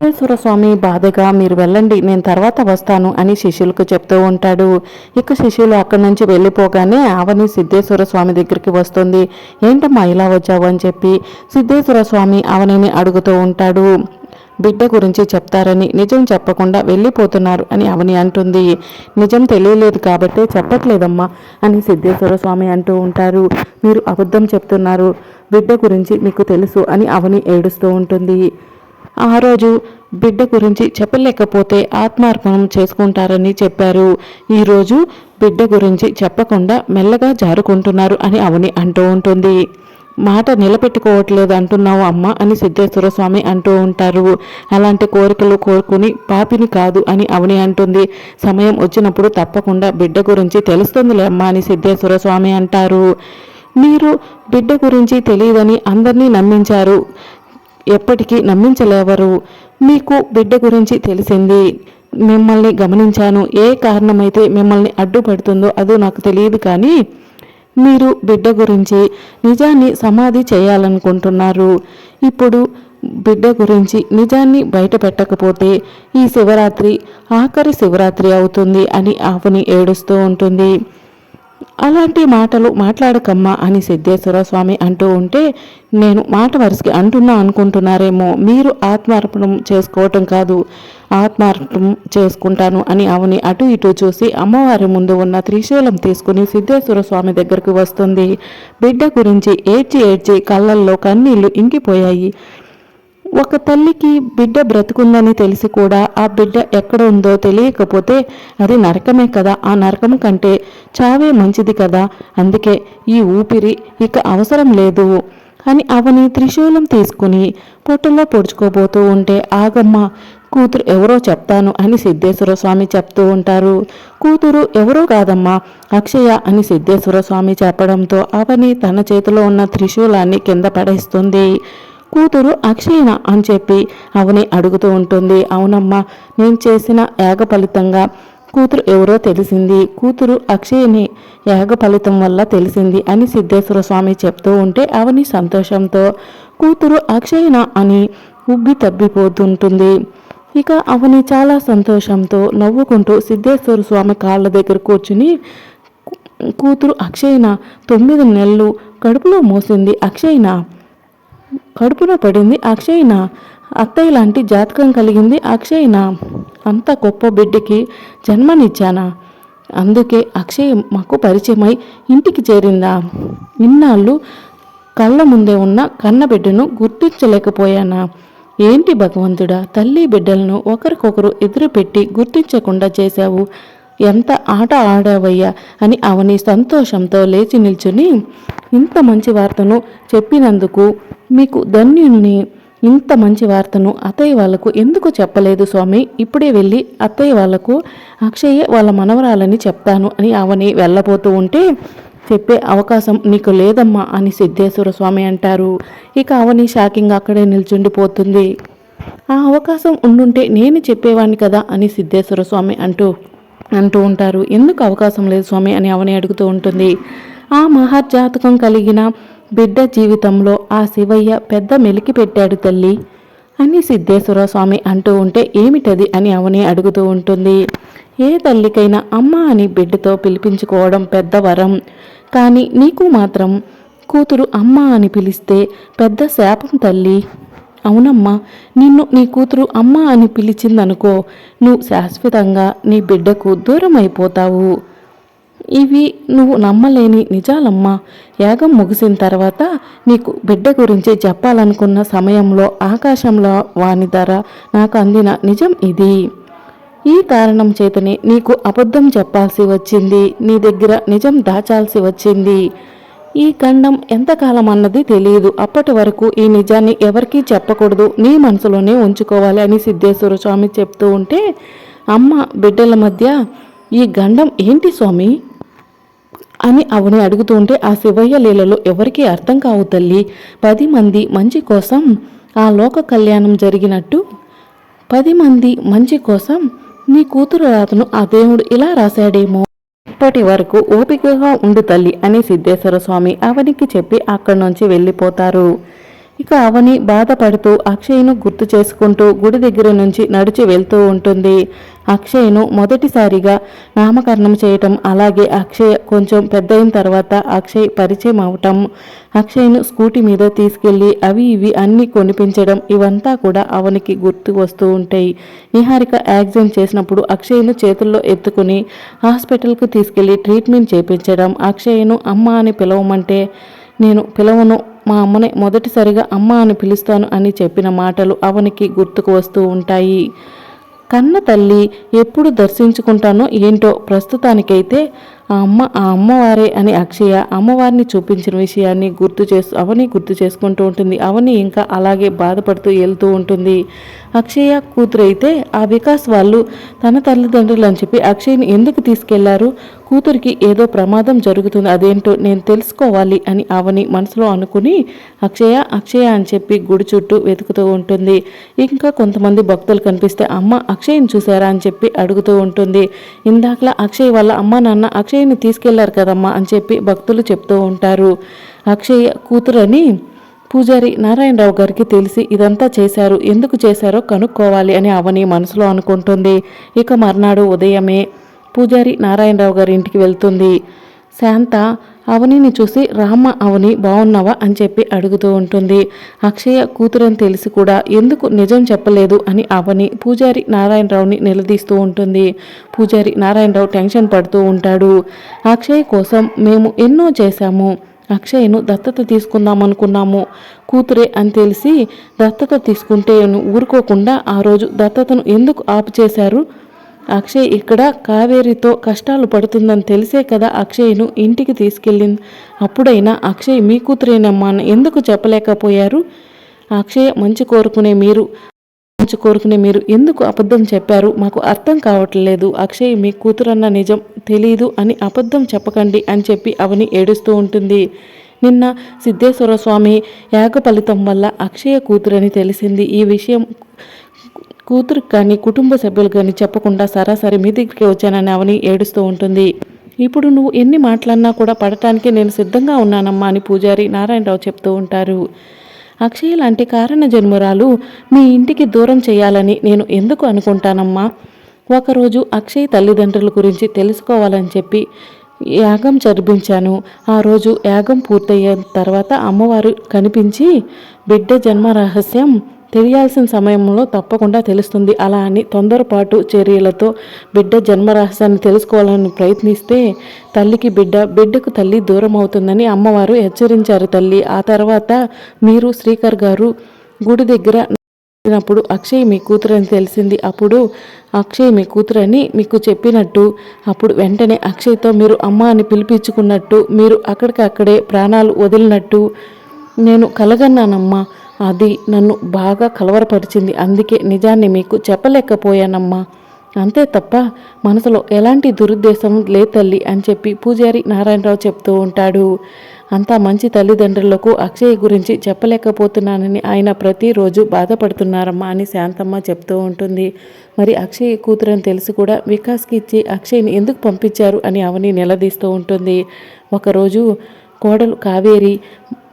వెంకటేశ్వర స్వామి బాధగా మీరు వెళ్ళండి నేను తర్వాత వస్తాను అని శిష్యులకు చెప్తూ ఉంటాడు. ఇక శిష్యులు అక్కడి నుంచి వెళ్ళిపోగానే ఆవని సిద్ధేశ్వర స్వామి దగ్గరికి వస్తుంది. ఏంటమ్మా ఇలా వచ్చావు? అని చెప్పి సిద్ధేశ్వర స్వామి ఆవనిని అడుగుతూ ఉంటాడు. బిడ్డ గురించి చెప్తారని నిజం చెప్పకుండా వెళ్ళిపోతున్నారు అని అవని అంటుంది. నిజం తెలియలేదు కాబట్టి చెప్పట్లేదమ్మా అని సిద్ధేశ్వర స్వామి అంటూ ఉంటారు. మీరు అబద్ధం చెప్తున్నారు బిడ్డ గురించి మీకు తెలుసు అని అవని ఏడుస్తూ ఉంటుంది. ఆ రోజు బిడ్డ గురించి చెప్పలేకపోతే ఆత్మార్పణం చేసుకుంటారని చెప్పారు. ఈరోజు బిడ్డ గురించి చెప్పకుండా మెల్లగా జారుకుంటున్నారు అని అవని అంటూ ఉంటుంది. మాట నిలబెట్టుకోవట్లేదు అంటున్నావు అమ్మ అని సిద్ధేశ్వర స్వామి అంటూ ఉంటారు. అలాంటి కోరికలు కోరుకుని పాపిని కాదు అని అవని అంటుంది. సమయం వచ్చినప్పుడు తప్పకుండా బిడ్డ గురించి తెలుస్తుందిలే అమ్మ అని సిద్ధేశ్వర స్వామి అంటారు. మీరు బిడ్డ గురించి తెలియదని అందరినీ నమ్మించారు. ఎప్పటికీ నమ్మించలేవరు. మీకు బిడ్డ గురించి తెలిసింది. మిమ్మల్ని గమనించాను. ఏ కారణమైతే మిమ్మల్ని అడ్డుపడుతుందో అదో నాకు తెలియదు కానీ మీరు బిడ్డ గురించి నిజాన్ని సమాధి చేయాలనుకుంటున్నారు. ఇప్పుడు బిడ్డ గురించి నిజాన్ని బయట పెట్టకపోతే ఈ శివరాత్రి ఆఖరి శివరాత్రి అవుతుంది అని ఆవుని ఏడుస్తూ ఉంటుంది. అలాంటి మాటలు మాట్లాడకమ్మా అని సిద్ధేశ్వర స్వామి అంటూ ఉంటే నేను మాట వరుసకి అంటున్నా అనుకుంటున్నారేమో మీరు ఆత్మార్పణం చేసుకోవటం కాదు ఆత్మార్పణం చేసుకుంటాను అని అవని అటు ఇటు చూసి అమ్మవారి ముందు ఉన్న త్రిశూలం తీసుకుని సిద్ధేశ్వర స్వామి దగ్గరకు వస్తుంది. బిడ్డ గురించి ఏడ్చి ఏడ్చి కళ్ళల్లో కన్నీళ్ళు ఇంకిపోయాయి. ఒక తల్లికి బిడ్డ బ్రతుకుందని తెలిసి కూడా ఆ బిడ్డ ఎక్కడ ఉందో తెలియకపోతే అది నరకమే కదా ఆ నరకం కంటే చావే మంచిది కదా. అందుకే ఈ ఊపిరి ఇక అవసరం లేదు. అని అవని త్రిశూలం తీసుకుని పొట్టలో పొడుచుకోబోతూ ఉంటే ఆగమ్మ కూతురు ఎవరో చెప్తాను అని సిద్ధేశ్వర స్వామి చెప్తూ ఉంటారు. కూతురు ఎవరో కాదమ్మా అక్షయ అని సిద్ధేశ్వర స్వామి చెప్పడంతో అవని తన చేతిలో ఉన్న త్రిశూలాన్ని కింద పడేస్తుంది. కూతురు అక్షయన అని చెప్పి అవని అడుగుతూ ఉంటుంది. అవునమ్మా నేను చేసిన యాగ ఫలితంగా కూతురు ఎవరో తెలిసింది. కూతురు అక్షయని యాగ ఫలితం వల్ల తెలిసింది అని సిద్ధేశ్వర స్వామి చెప్తూ ఉంటే అవని సంతోషంతో కూతురు అక్షయన అని ఉబ్బి తబ్బిపోతుంటుంది. ఇక అవని చాలా సంతోషంతో నవ్వుకుంటూ సిద్ధేశ్వర స్వామి కాళ్ళ దగ్గర కూర్చుని కూతురు అక్షయన తొమ్మిది నెలలు కడుపులో మోసింది. అక్షయన కడుపున పడింది అక్షయ్న? అత్తయ్య లాంటి జాతకం కలిగింది అక్షయ్న? అంత గొప్ప బిడ్డకి జన్మనిచ్చానా? అందుకే అక్షయ్ మాకు పరిచయమై ఇంటికి చేరిందా? ఇన్నాళ్ళు కళ్ళ ముందే ఉన్న కన్నబిడ్డను గుర్తించలేకపోయానా? ఏంటి భగవంతుడా తల్లి బిడ్డలను ఒకరికొకరు ఎదురుపెట్టి గుర్తించకుండా చేశావు? ఎంత ఆట ఆడావయ్యా అని అవని సంతోషంతో లేచి నిల్చుని ఇంత మంచి వార్తను చెప్పినందుకు మీకు ధన్యుని ఇంత మంచి వార్తను అత్తయ్య వాళ్ళకు ఎందుకు చెప్పలేదు స్వామి? ఇప్పుడే వెళ్ళి అత్తయ్య వాళ్ళకు అక్షయ్య వాళ్ళ మనవరాలని చెప్తాను అని అవని వెళ్ళబోతూ ఉంటే చెప్పే అవకాశం నీకు లేదమ్మా అని సిద్ధేశ్వర స్వామి అంటారు. ఇక అవని షాకింగ్ అక్కడే నిల్చుండిపోతుంది. ఆ అవకాశం ఉండుంటే నేను చెప్పేవాణ్ణి కదా అని సిద్ధేశ్వర స్వామి అంటూ అంటూ ఉంటారు. ఎందుకు అవకాశం లేదు స్వామి అని అవని అడుగుతూ ఉంటుంది. ఆ మహర్జాతకం కలిగిన బిడ్డ జీవితంలో ఆ శివయ్య పెద్ద మెలికి పెట్టాడు తల్లి. అని సిద్ధేశ్వర స్వామి అంటూ ఉంటే ఏమిటది అని అవని అడుగుతూ ఉంటుంది. ఏ తల్లికైనా అమ్మ అని బిడ్డతో పిలిపించుకోవడం పెద్ద వరం. కానీ నీకు మాత్రం కూతురు అమ్మ అని పిలిస్తే పెద్ద శాపం తల్లి. అవునమ్మా నిన్ను నీ కూతురు అమ్మ అని పిలిచిందనుకో నువ్వు శాశ్వతంగా నీ బిడ్డకు దూరం అయిపోతావు ఇవి నువ్వు నమ్మలేని నిజాలమ్మా. యాగం ముగిసిన తర్వాత నీకు బిడ్డ గురించి చెప్పాలనుకున్న సమయంలో ఆకాశంలో వాని ధర నాకు అందిన నిజం ఇది. ఈ కారణం చేతనే నీకు అబద్ధం చెప్పాల్సి వచ్చింది. నీ దగ్గర నిజం దాచాల్సి వచ్చింది. ఈ ఖండం ఎంతకాలం అన్నది తెలియదు అప్పటి వరకు ఈ నిజాన్ని ఎవరికీ చెప్పకూడదు. నీ మనసులోనే ఉంచుకోవాలి అని సిద్ధేశ్వర స్వామి చెప్తూ ఉంటే అమ్మ బిడ్డల మధ్య ఈ గండం ఏంటి స్వామి? అని అవని అడుగుతుంటే ఆ శివయ్య లీలలో ఎవరికీ అర్థం కావు తల్లి. పది మంది మంచి కోసం ఆ లోక కళ్యాణం జరిగినట్టు. పది మంది మంచి కోసం నీ కూతురు రాతను ఆ దేవుడు ఇలా రాశాడేమో. ఇప్పటి వరకు ఓపికగా ఉండు తల్లి అని సిద్ధేశ్వర స్వామి అవనికి చెప్పి అక్కడి నుంచి వెళ్ళిపోతారు. ఇక అవని బాధపడుతూ అక్షయ్ను గుర్తు చేసుకుంటూ గుడి దగ్గర నుంచి నడిచి వెళ్తూ ఉంటుంది. అక్షయ్ను మొదటిసారిగా నామకరణం చేయటం అలాగే అక్షయ్ కొంచెం పెద్ద అయిన తర్వాత అక్షయ్ పరిచయం అవటం అక్షయ్ను స్కూటీ మీద తీసుకెళ్ళి అవి ఇవి అన్నీ కొనిపించడం ఇవంతా కూడా అవనికి గుర్తు వస్తూ ఉంటాయి. నిహారిక యాక్సిడెంట్ చేసినప్పుడు అక్షయ్ను చేతుల్లో ఎత్తుకుని హాస్పిటల్కు తీసుకెళ్ళి ట్రీట్మెంట్ చేపించడం అక్షయ్ను అమ్మ అని పిలవమంటే నేను పిలవను మా అమ్మని మొదటిసారిగా అమ్మ అని పిలుస్తాను అని చెప్పిన మాటలు అవనికి గుర్తుకు వస్తూ ఉంటాయి. కన్న తల్లి ఎప్పుడు దర్శించుకుంటానో ఏంటో ప్రస్తుతానికైతే ఆ అమ్మ ఆ అమ్మవారే అని అక్షయ అమ్మవారిని చూపించిన విషయాన్ని గుర్తు చేస్తూ అవని గుర్తు చేసుకుంటూ ఉంటుంది. అవని ఇంకా అలాగే బాధపడుతూ వెళ్తూ ఉంటుంది. అక్షయ కూతురు అయితే ఆ వికాస్ వాళ్ళు తన తల్లిదండ్రులు అని చెప్పి అక్షయ్ని ఎందుకు తీసుకెళ్ళారు? కూతురికి ఏదో ప్రమాదం జరుగుతుంది అదేంటో నేను తెలుసుకోవాలి అని అవని మనసులో అనుకుని అక్షయ అక్షయ అని చెప్పి గుడి చుట్టూ వెతుకుతూ ఉంటుంది. ఇంకా కొంతమంది భక్తులు కనిపిస్తే అమ్మ అక్షయ్ని చూసారా అని చెప్పి అడుగుతూ ఉంటుంది. ఇందాకలా అక్షయ్ వాళ్ళ అమ్మ నాన్న అక్షయ్ అక్షయ్ని తీసుకెళ్ళారు కదమ్మా అని చెప్పి భక్తులు చెప్తూ ఉంటారు. అక్షయ్య కూతురని పూజారి నారాయణరావు గారికి తెలిసి ఇదంతా చేశారు. ఎందుకు చేశారో కనుక్కోవాలి అని అవని మనసులో అనుకుంటుంది. ఇక మర్నాడు ఉదయమే పూజారి నారాయణరావు గారి ఇంటికి వెళ్తుంది. శాంత అవనిని చూసి రామ్మ అవని బాగున్నావా అని చెప్పి అడుగుతూ ఉంటుంది. అక్షయ కూతురని తెలిసి కూడా ఎందుకు నిజం చెప్పలేదు? అని అవని పూజారి నారాయణరావుని నిలదీస్తూ ఉంటుంది. పూజారి నారాయణరావు టెన్షన్ పడుతూ ఉంటాడు. అక్షయ్ కోసం మేము ఎన్నో చేశాము. అక్షయ్ను దత్తత తీసుకుందాం అనుకున్నాము కూతురే అని తెలిసి దత్తత తీసుకుంటే ఊరుకోకుండా ఆ రోజు దత్తతను ఎందుకు ఆపు చేశారు అక్షయ్ ఇక్కడ కావేరితో కష్టాలు పడుతుందని తెలిసే కదా అక్షయ్ను ఇంటికి తీసుకెళ్ళింది. అప్పుడైనా అక్షయ్ మీ కూతురేనమ్మా అని ఎందుకు చెప్పలేకపోయారు? అక్షయ్ మంచి కోరుకునే మీరు మంచి కోరుకునే మీరు ఎందుకు అబద్ధం చెప్పారు? మాకు అర్థం కావట్లేదు. అక్షయ్ మీ కూతురన్న నిజం తెలీదు అని అబద్ధం చెప్పకండి అని చెప్పి అవని ఏడుస్తూ ఉంటుంది. నిన్న సిద్ధేశ్వర స్వామి యాగ ఫలితం వల్ల అక్షయ కూతురని తెలిసింది. ఈ విషయం కూతురికి కానీ కుటుంబ సభ్యులు కానీ చెప్పకుండా సరాసరి మీ దగ్గరికి వచ్చానని అవని ఏడుస్తూ ఉంటుంది. ఇప్పుడు నువ్వు ఎన్ని మాటలన్నా కూడా పడటానికి నేను సిద్ధంగా ఉన్నానమ్మా అని పూజారి నారాయణరావు చెప్తూ ఉంటారు. అక్షయ లాంటి కారణ జన్మురాలు మీ ఇంటికి దూరం చేయాలని నేను ఎందుకు అనుకుంటానమ్మా? ఒకరోజు అక్షయ్ తల్లిదండ్రుల గురించి తెలుసుకోవాలని చెప్పి యాగం జరిపించాను. ఆ రోజు యాగం పూర్తయ్యే తర్వాత అమ్మవారు కనిపించి బిడ్డ జన్మ రహస్యం తెలియాల్సిన సమయంలో తప్పకుండా తెలుస్తుంది. అలా అని తొందరపాటు చర్యలతో బిడ్డ జన్మరహస్యాన్ని తెలుసుకోవాలని ప్రయత్నిస్తే తల్లికి బిడ్డ బిడ్డకు తల్లి దూరం అవుతుందని అమ్మవారు హెచ్చరించారు తల్లి. ఆ తర్వాత మీరు శ్రీకర్ గారు గుడి దగ్గర చెప్పినప్పుడు అక్షయ్ మీ కూతురు అని తెలిసింది. అప్పుడు అక్షయ్ మీ కూతురని మీకు చెప్పినట్టు అప్పుడు వెంటనే అక్షయ్తో మీరు అమ్మ అని పిలిపించుకున్నట్టు మీరు అక్కడికక్కడే ప్రాణాలు వదిలినట్టు నేను కలగన్నానమ్మా అది నన్ను బాగా కలవరపరిచింది. అందుకే నిజాన్ని మీకు చెప్పలేకపోయానమ్మా. అంతే తప్ప మనసులో ఎలాంటి దురుద్దేశం లే తల్లి అని చెప్పి పూజారి నారాయణరావు చెప్తూ ఉంటాడు. అంతా మంచి తల్లిదండ్రులకు అక్షయ్ గురించి చెప్పలేకపోతున్నానని ఆయన ప్రతిరోజు బాధపడుతున్నారమ్మా అని శాంతమ్మ చెప్తూ ఉంటుంది. మరి అక్షయ్ కూతురని తెలిసి కూడా వికాస్కి ఇచ్చి అక్షయ్ని ఎందుకు పంపించారు అని అవని నిలదీస్తూ ఉంటుంది. ఒకరోజు కోడలు కావేరి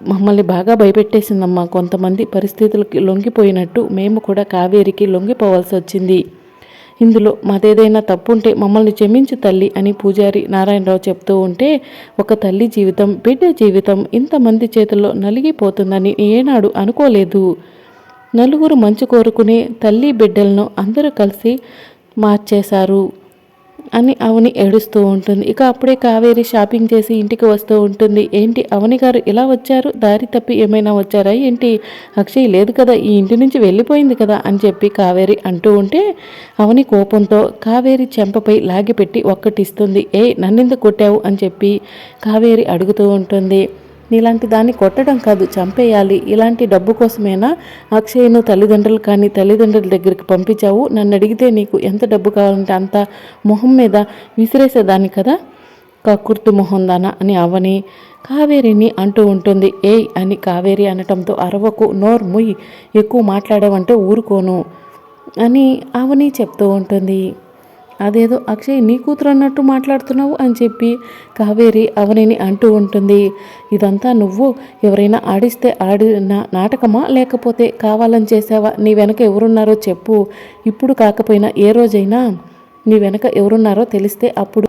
మమ్మల్ని బాగా భయపెట్టేసిందమ్మా. కొంతమంది పరిస్థితులకి లొంగిపోయినట్టు మేము కూడా కావేరికి లొంగిపోవాల్సి వచ్చింది. ఇందులో మాదేదైనా తప్పుంటే మమ్మల్ని క్షమించు తల్లి అని పూజారి నారాయణరావు చెప్తూ ఉంటే ఒక తల్లి జీవితం బిడ్డ జీవితం ఇంతమంది చేతుల్లో నలిగిపోతుందని ఏనాడు అనుకోలేదు. నలుగురు మంచు కోరుకునే తల్లి బిడ్డలను అందరూ కలిసి మార్చేశారు. అని అవని ఏడుస్తూ ఉంటుంది. ఇక అప్పుడే కావేరి షాపింగ్ చేసి ఇంటికి వస్తూ ఉంటుంది. ఏంటి? అవని గారు ఇలా వచ్చారు? దారి తప్పి ఏమైనా వచ్చారా? ఏంటి? అక్షయ్ లేదు కదా ఈ ఇంటి నుంచి వెళ్ళిపోయింది కదా అని చెప్పి కావేరి అంటూ ఉంటే అవని కోపంతో కావేరి చెంపపై లాగిపెట్టి ఒక్కటిస్తుంది ఏ నన్నెందుకు కొట్టావు? అని చెప్పి కావేరి అడుగుతూ ఉంటుంది. నీలాంటి దాన్ని కొట్టడం కాదు చంపేయాలి. ఇలాంటి డబ్బు కోసమేనా? అక్షయ్ను తల్లిదండ్రులు కానీ తల్లిదండ్రుల దగ్గరికి పంపించావు. నన్ను అడిగితే నీకు ఎంత డబ్బు కావాలంటే అంత మొహం మీద విసిరేసేదాన్ని కదా? కక్కుర్తి మొహం దానా అని అవని కావేరిని అంటూ ఉంటుంది. ఏయ్ అని కావేరి అనటంతో అరవకు నోర్ ముయ్ ఎక్కువ మాట్లాడావంటే ఊరుకోను అని అవని చెప్తూ ఉంటుంది. అదేదో అక్షయ్ నీ కూతురు అన్నట్టు మాట్లాడుతున్నావు అని చెప్పి కావేరి అవనిని అంటూ ఉంటుంది. ఇదంతా నువ్వు ఎవరైనా ఆడిస్తే ఆడిన నాటకమా? లేకపోతే కావాలని చేసావా? నీ వెనక ఎవరున్నారో చెప్పు. ఇప్పుడు కాకపోయినా ఏ రోజైనా నీ వెనక ఎవరున్నారో తెలిస్తే అప్పుడు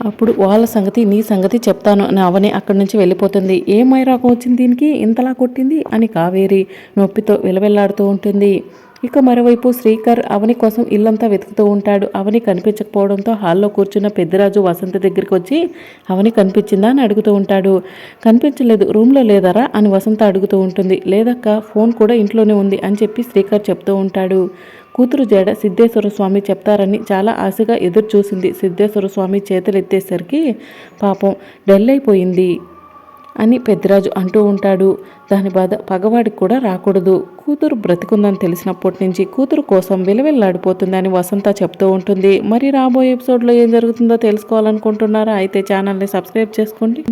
అప్పుడు వాళ్ళ సంగతి నీ సంగతి చెప్తాను అని అవని అక్కడి నుంచి వెళ్ళిపోతుంది. ఏ మైరాకం వచ్చింది దీనికి? ఇంతలా కొట్టింది? అని కావేరి నొప్పితో విలవెల్లాడుతూ ఉంటుంది. ఇక మరోవైపు శ్రీకర్ అవని కోసం ఇల్లంతా వెతుకుతూ ఉంటాడు. అవని కనిపించకపోవడంతో హాల్లో కూర్చున్న పెద్దరాజు వసంత దగ్గరికి వచ్చి అవని కనిపించిందా? అని అడుగుతూ ఉంటాడు. కనిపించలేదు. రూమ్లో లేదరా? అని వసంత అడుగుతూ ఉంటుంది. లేదక్క ఫోన్ కూడా ఇంట్లోనే ఉంది అని చెప్పి శ్రీకర్ చెప్తూ ఉంటాడు. కూతురు జడ సిద్ధేశ్వర స్వామి చెప్తారని చాలా ఆశగా ఎదురు చూసింది సిద్ధేశ్వర స్వామి చేతులు ఎత్తేసరికి పాపం డల్ అయిపోయింది. అని పెద్దరాజు అంటూ ఉంటాడు. దాని బాధ పగవాడికి కూడా రాకూడదు. కూతురు బ్రతికుందని తెలిసినప్పటి నుంచి కూతురు కోసం విలవిల్లాడిపోతుందని వసంత చెప్తూ ఉంటుంది. మరి రాబోయే ఎపిసోడ్లో ఏం జరుగుతుందో తెలుసుకోవాలనుకుంటున్నారా? అయితే ఛానల్ని సబ్స్క్రైబ్ చేసుకోండి.